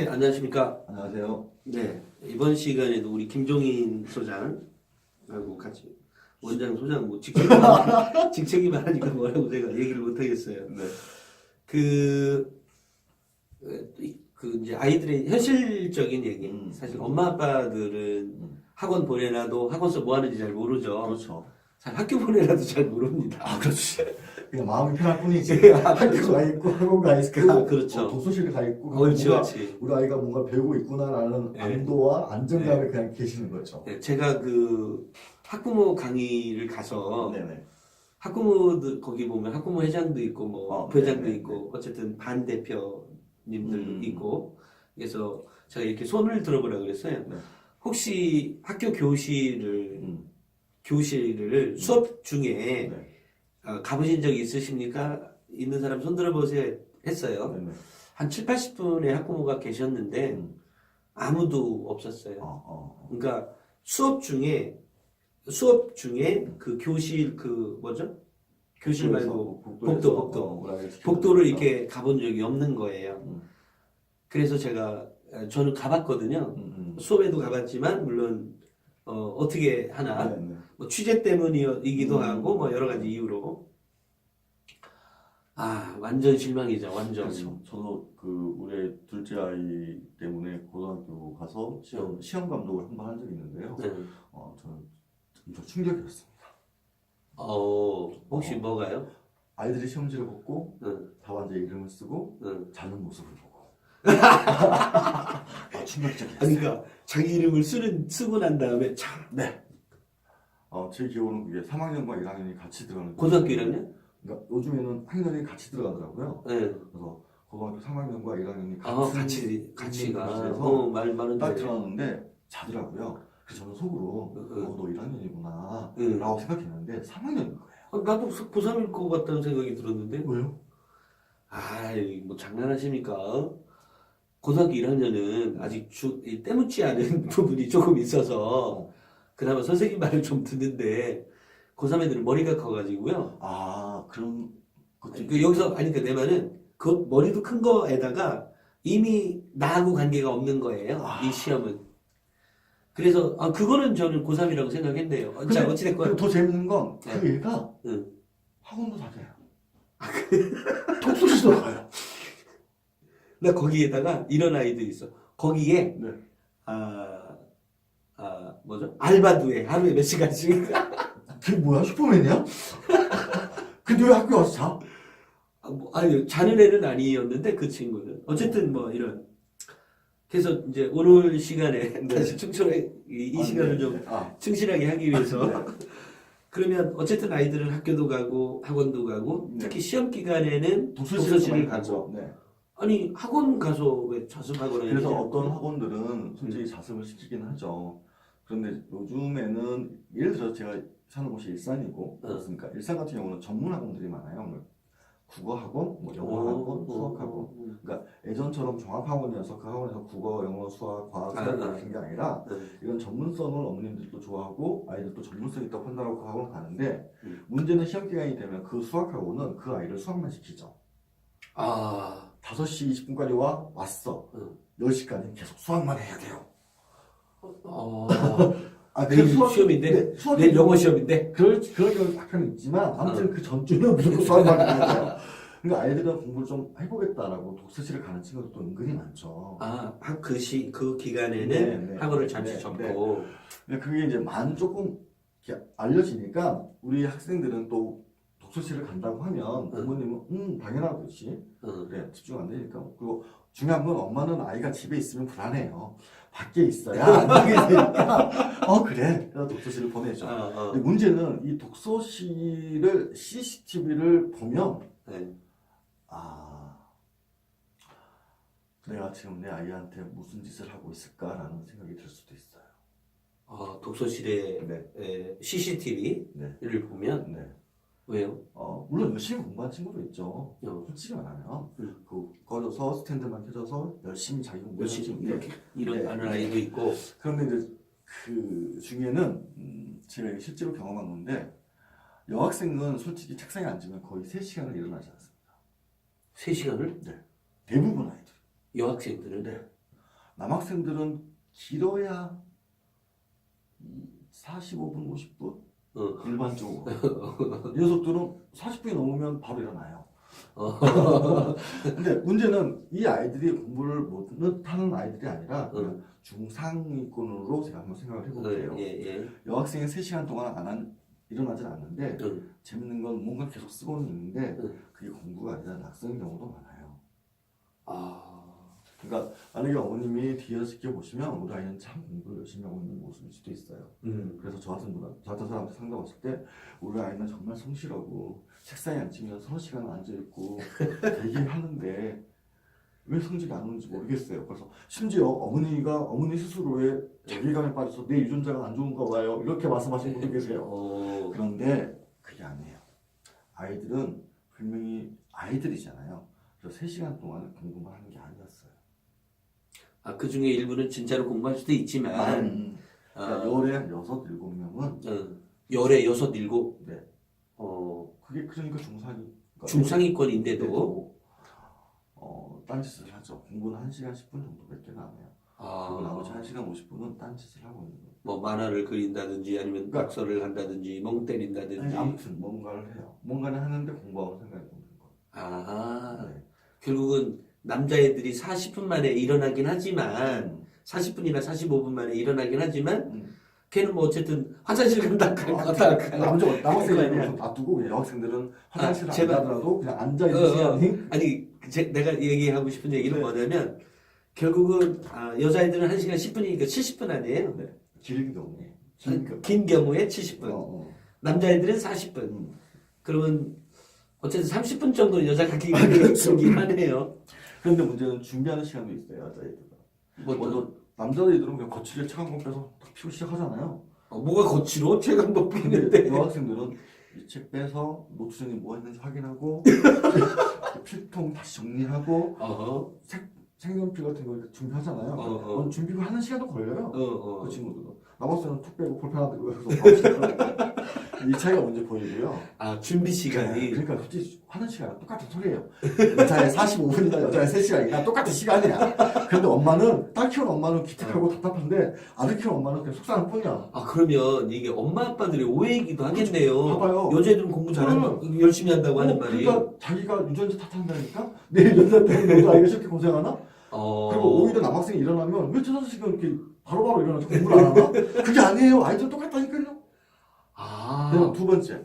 네, 안녕하십니까. 안녕하세요. 네, 이번 시간에도 우리 김종인 소장하고 같이 원장 소장 뭐 직책이 많- 직책이 많으니까 뭐라고 제가 얘기를 못 하겠어요. 네. 그, 그, 그 이제 아이들의 현실적인 얘기. 음. 사실 엄마 아빠들은 음. 학원 보내놔도 학원서 뭐 하는지 잘 모르죠. 그렇죠. 잘 학교 보내놔도 잘 모릅니다. 아, 그렇지. 그냥 마음이 편할 뿐이지. 아, 학교 가 있고 학원 가 있고 아, 그렇죠. 어, 도서실 가 있고 그렇지, 뭔가 그렇지. 우리 아이가 뭔가 배우고 있구나라는 네. 안도와 안정감에 그냥 계시는 거죠. 네, 제가 그 학부모 강의를 가서 네네. 학부모들 거기 보면 학부모 회장도 있고 뭐 어, 부회장도 네네, 있고 어쨌든 반 대표님들 음. 있고 그래서 제가 이렇게 손을 들어보라 그랬어요. 네. 혹시 학교 교실을 음. 교실을 수업 중에 네. 어, 가보신 적 있으십니까? 있는 사람 손 들어 보세요 했어요. 네네. 한 7, 80분의 학부모가 계셨는데 음. 아무도 없었어요. 어, 어. 그러니까 수업 중에 수업 중에 그 교실 그 뭐죠? 교실 말고 복도, 복도. 어, 복도를 시켜주니까. 이렇게 가본 적이 없는 거예요. 음. 그래서 제가 어, 저는 가봤거든요. 음, 음. 수업에도 가봤지만 물론 어, 어떻게 하나 네 네. 뭐 취재 때문이기도 음. 하고 뭐 여러 가지 이유로 아 완전 실망이죠. 완전. 그렇죠. 저도 그 우리 둘째 아이 때문에 고등학교 가서 시험 시험 감독을 한 번 한 적이 있는데요. 네. 어, 저는 엄청 충격이었습니다. 어 혹시 어. 뭐가요? 아이들이 시험지를 벗고 응, 답안지에 이름을 쓰고 응. 자는 모습을 보고 아, 충격적이었어요. 그러니까 자기 이름을 쓰는 쓰고 난 다음에 참 네. 어, 제 기억으로는 그게 3학년과 1학년이 같이 들어가는 고등학교 거예요. 1학년? 그러니까 요즘에는 학년이 같이 들어가더라고요. 네. 그래서 고등학교 3학년과 1학년이 같은 아 같이 같이 가. 교실에서 어말 많은데. 딱 들어갔는데 자더라고요. 그래서 저는 속으로 응. 어, 너 1학년이구나 응. 라고 생각했는데 3학년인 거예요. 어, 나도 고3일 것 같다는 생각이 들었는데. 왜요? 아이, 뭐 장난하십니까? 고등학교 1학년은 아직 주, 이 때묻지 않은 부분이 조금 있어서 그나마 선생님 말을 좀 듣는데 고3 애들은 머리가 커가지고요. 아 그런 것도 그 여기서 아니 그내 말은 그 머리도 큰 거에다가 이미 나하고 관계가 없는 거예요. 아. 이 시험은. 그래서 아 그거는 저는 고3이라고 생각했네요. 어, 자 근데 어찌됐건 그리고 더 재밌는 건 그 네. 애가 응. 학원도 다녀요. 독서실도 가요. 나 거기에다가 이런 아이도 있어. 거기에 네. 아, 아 뭐죠? 알바도 해. 하루에 몇 시간씩. 그게 뭐야 슈퍼맨이야? 근데 왜 학교 와서 자? 아, 뭐, 아니 자는 애는 아니었는데 그 친구는 어쨌든 뭐 이런. 그래서 이제 오늘 시간에 다시 충실하게 이, 이 아, 시간을 네, 좀 네. 아, 충실하게 하기 위해서 네. 그러면 어쨌든 아이들은 학교도 가고 학원도 가고 네. 특히 시험 기간에는 많이 가고. 네. 아니 학원 가서 왜 자습하거나 그래서 이러지 어떤 않고? 학원들은 솔직히 자습을 시키긴 하죠. 그런데 요즘에는 예를 들어 제가 사는 곳이 일산이고 어. 그렇습니까? 일산 같은 경우는 전문 학원들이 많아요. 뭐 국어 학원, 뭐 영어 학원, 수학 학원. 음. 예전처럼 종합 학원이어서 그 학원에서 국어, 영어, 수학, 과학, 아, 아. 가르치는 게 아니라 음. 이런 전문성을 어머님들도 좋아하고 아이들도 전문성 있다고 판단하고 그 학원 가는데 음. 문제는 시험 기간이 되면 그 수학 학원은 그 아이를 수학만 시키죠. 아 5시 20분까지 와 왔어. 응. 10시까지 계속 수학만 해야 돼요. 어. 아, 내일 수학- 시험인데? 네, 수학이 내일 영어 시험인데 그럴 그럴 경우 약간 있지만 아무튼 그 전주는 무조건 수학만 해야 돼요. 그러니까 아이들은 공부를 좀 해보겠다라고 독서실을 가는 친구들도 은근히 많죠. 아그시그 그 기간에는 네, 네. 학원을 잠시 네, 접고 근데 그게 이제 많이 조금 이렇게 알려지니까 우리 학생들은 또 독서실을 간다고 하면 부모님은 음 당연하듯이 응. 그래 집중 안 되니까 그리고 중요한 건 엄마는 아이가 집에 있으면 불안해요. 밖에 있어야 안정이 되니까. 어 그래. 그래서 독서실을 보내죠 어, 어. 근데 문제는 이 독서실을 CCTV를 보면 네. 아 내가 지금 내 아이한테 무슨 짓을 하고 있을까라는 생각이 들 수도 있어요. 어, 독서실에 네, 에, CCTV를 네, 보면 네. 왜요? 어, 물론 열심히 공부한 친구도 있죠 어, 솔직히 말하면 음. 그 꺼져서 스탠드만 켜져서 열심히 자기 공부를 열심히 하시는데 이렇게 이런 네. 하는 아이도 있고 그런데 이제 그 중에는 음, 제가 실제로 경험한 건데 여학생은 솔직히 책상에 앉으면 거의 3시간을 일어나지 않습니다. 3시간을 대부분 아이들. 여학생들은 네. 남학생들은 길어야 45분, 50분 어. 일반적으로 이 녀석들은 40분이 넘으면 바로 일어나요. 어. 근데 문제는 이 아이들이 공부를 못하는 아이들이 아니라 그냥 중상위권으로 제가 한번 생각을 해볼게요. 예, 예. 여학생이 3시간 동안 안 한, 일어나질 않는데 응. 재밌는 건 뭔가 계속 쓰고는 있는데 응. 그게 공부가 아니라 낙서인 경우도 많아요. 아. 그러니까 만약에 어머님이 뒤에서 지켜보시면 우리 아이는 참 공부를 열심히 하고 있는 모습일 수도 있어요. 음. 그래서 저 같은 분저 같은 사람한테 상담 왔을 때 우리 아이는 정말 성실하고 책상에 앉으면 서너 시간 앉아 있고 되게 하는데 왜 성적이 안 오는지 모르겠어요. 그래서 심지어 어머니가 어머니 스스로의 자괴감에 빠져서 내 유전자가 안 좋은가 봐요. 이렇게 말씀하시는 분도 계세요. 어. 그런데 그게 아니에요. 아이들은 분명히 아이들이잖아요. 그래서 3시간 동안 공부만 하는 게 아니었어요. 아, 그 중에 일부는 진짜로 공부할 수도 있지만, 음. 그러니까 아, 열에 한 여섯 일곱 명은 어, 열에 여섯, 일곱, 네. 어, 그게 그러니까 중상위 중상위권인데도, 어, 딴짓을 하죠. 공부는 1시간 10분 정도밖에 안 해요. 그리고 나머지 아, 1시간 50분은 딴짓을 하고 있는 거예요. 뭐 만화를 그린다든지 아니면 그러니까- 낙서를 한다든지 멍 때린다든지. 아니, 아무튼 뭔가를 해요. 뭔가를 하는데 공부하고 생각이 없는 거예요. 아, 네. 결국은 남자애들이 40분 만에 일어나긴 하지만, 음. 40분이나 45분 만에 일어나긴 하지만, 음. 걔는 뭐 어쨌든 화장실 간다, 갔다, 갔다. 남자 남학생들은 그거 아니야. 놔두고 그냥 여학생들은 화장실 아, 제발. 가더라도 그냥 앉아 있는 어, 어. 시간이 아니 제, 내가 얘기하고 싶은 얘기는 네. 뭐냐면 결국은 아, 여자애들은 1시간 10분이니까 70분 아니에요? 길 경우에 긴 경우. 긴 경우에 70분 어, 어. 남자애들은 40분 음. 그러면 어쨌든 30분 정도 여자가 긴 아, 그렇죠. 긴 하네요 그런데 문제는 준비하는 시간도 있어요 여자애들은. 뭐, 먼저 남자애들은 그냥 거칠게 차가운 거 빼서 딱 피고 시작하잖아요. 어, 뭐가 거칠어? 체감도 근데 피는데 여학생들은 이 책 빼서 노트전에 뭐 했는지 확인하고 필통 다시 정리하고 어허 색연필 같은 거 이렇게 준비하잖아요. 어, 어. 어, 준비가 하는 시간도 걸려요. 어어 그 친구들은 남학생은 툭 빼고 볼펜 하나 들고 해서 이 차이가 먼저 보이고요. 아 준비 시간이 그러니까 솔직히 하는 시간은 똑같은 소리예요. 여자의 45분이나 여자의 3시간이나 똑같은 시간이야. 그런데 엄마는 딸 키우는 엄마는 기특하고 답답한데 아들 키우는 엄마는 그냥 속상할 뿐이야. 아 그러면 이게 엄마 아빠들의 오해이기도 하겠네요 봐봐요. 여자애들은 공부 잘한다 열심히 한다고 하는 어, 말이 그러니까 자기가 유전자 탓한다니까? 내 유전자 때문에 아이가 저렇게 고생하나? 어... 그리고 오히려 남학생이 일어나면 왜 저런 시간 이렇게 바로바로 일어나서 공부를 안 하나? 그게 아니에요. 아이들 똑같다니까요. 아 그리고 두 번째.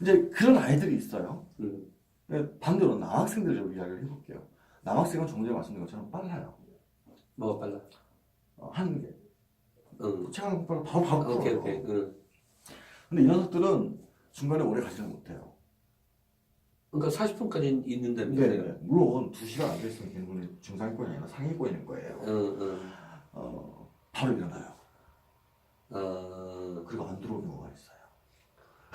이제 그런 아이들이 있어요. 음. 네, 반대로 남학생들을 이야기를 해볼게요. 남학생은 조금 전에 말씀드린 것처럼 빨라요. 뭐가 빨라 어, 하는 게. 응책 하나 바로 바로 바로 오케이 풀어요. 오케이 응. 근데 이 녀석들은 중간에 오래 가지는 못해요. 그러니까 40분까지 있는다는 네. 네. 물론 두 시간 안 됐으면 걔는 중상권이 아니라 상위권인 거예요. 응, 응. 어, 바로 일어나요. 어, 그리고 안 들어오는 경우가 있어요.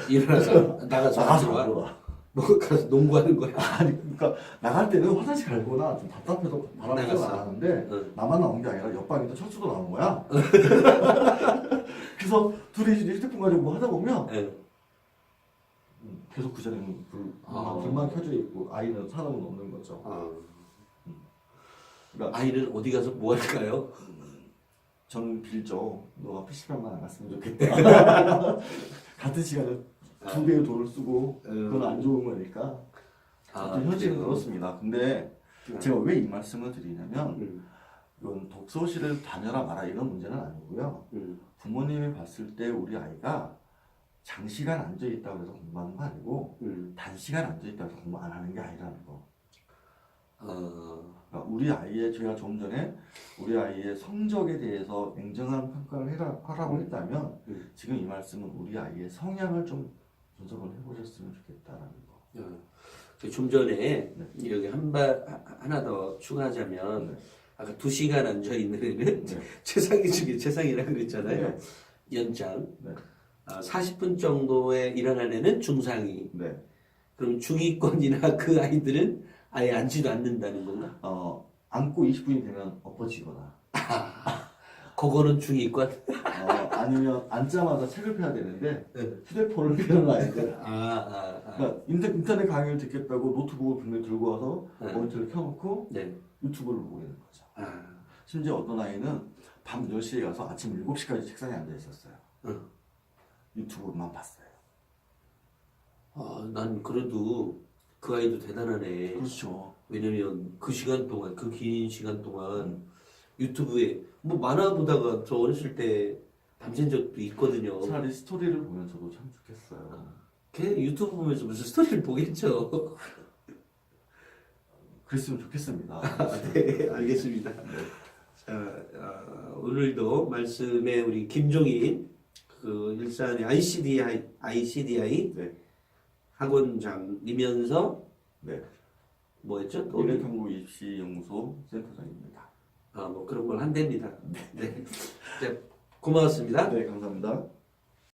일어나서 나가서 안 나가서 들어와. 안 들어와. 뭐 가서 농구하는 거야. 아니, 그러니까 나갈 때는 화장실 갈거나 좀 답답해서 바람이 나갔어. 나가는데 응. 나만 나온 게 아니라 옆방에도 철수도 나온 거야. 그래서 둘이 이제 휴대폰 가지고 뭐 하다 보면 응. 음, 계속 그 자리는 불, 아. 불만 켜져 있고 아이는 사람은 없는 거죠. 아. 그러니까 아이는 어디 가서 뭐 할까요? 저는 빌죠. 너가 PC방만 안 갔으면 좋겠다. 같은 시간에 두 배의 돈을 쓰고 그건 안 좋은 거니까. 아, 아무튼 현실은 그래요? 그렇습니다. 근데 제가 왜 이 말씀을 드리냐면 응, 이건 독서실을 다녀라 마라 이런 문제는 아니고요. 응. 부모님이 봤을 때 우리 아이가 장시간 앉아 있다고 해서 공부하는 거 아니고 응. 단시간 앉아 있다고 해서 공부 안 하는 게 아니라는 거. 어, 그러니까 우리 아이의 제가 조금 전에 우리 아이의 성적에 대해서 냉정한 평가를 해라, 하라고 했다면 음. 지금 이 말씀은 우리 아이의 성향을 좀 분석을 해보셨으면 좋겠다라는 거. 어. 그좀 전에 네. 여기 한발 하나 더 추가하자면 네. 아까 두 시간 앉아 있는 애는 네. 최상위 중에 최상이라 그랬잖아요. 네. 연장. 네. 아, 40분 정도에 일어난 애는 중상위. 네. 그럼 중위권이나 그 아이들은 아예 앉지도 않는다는 건가? 어, 앉고 20분이 되면 엎어지거나 그거는 중위권? 어, 아니면 앉자마자 책을 펴야 되는데 네. 휴대폰을 펴는 아이들. 아, 아, 아. 그러니까 인터, 인터넷 강의를 듣겠다고 노트북을 분명히 들고 와서 네. 모니터를 켜놓고 네. 유튜브를 보고 있는 거죠. 아, 심지어 어떤 아이는 밤 10시에 가서 아침 7시까지 책상에 앉아 있었어요. 응. 유튜브만 봤어요. 아, 난 그래도 그 아이도 대단하네. 그렇죠. 왜냐면 그 시간 동안, 그 긴 시간 동안 유튜브에 뭐 만화 보다가 저 어렸을 때 밤샌 적도 있거든요. 차라리 스토리를 보면 저도 참 좋겠어요. 걔 유튜브 보면서 무슨 스토리를 보겠죠. 그랬으면 좋겠습니다. 네, 알겠습니다. 자, 아, 오늘도 말씀에 우리 김종인 그 일산의 ICDI, ICDI 네. 학원장이면서 네. 뭐였죠? 또 미래탐구 입시연구소 센터장입니다. 아, 뭐 그런 걸 한답니다. 네. 네. 고마웠습니다. 네, 감사합니다.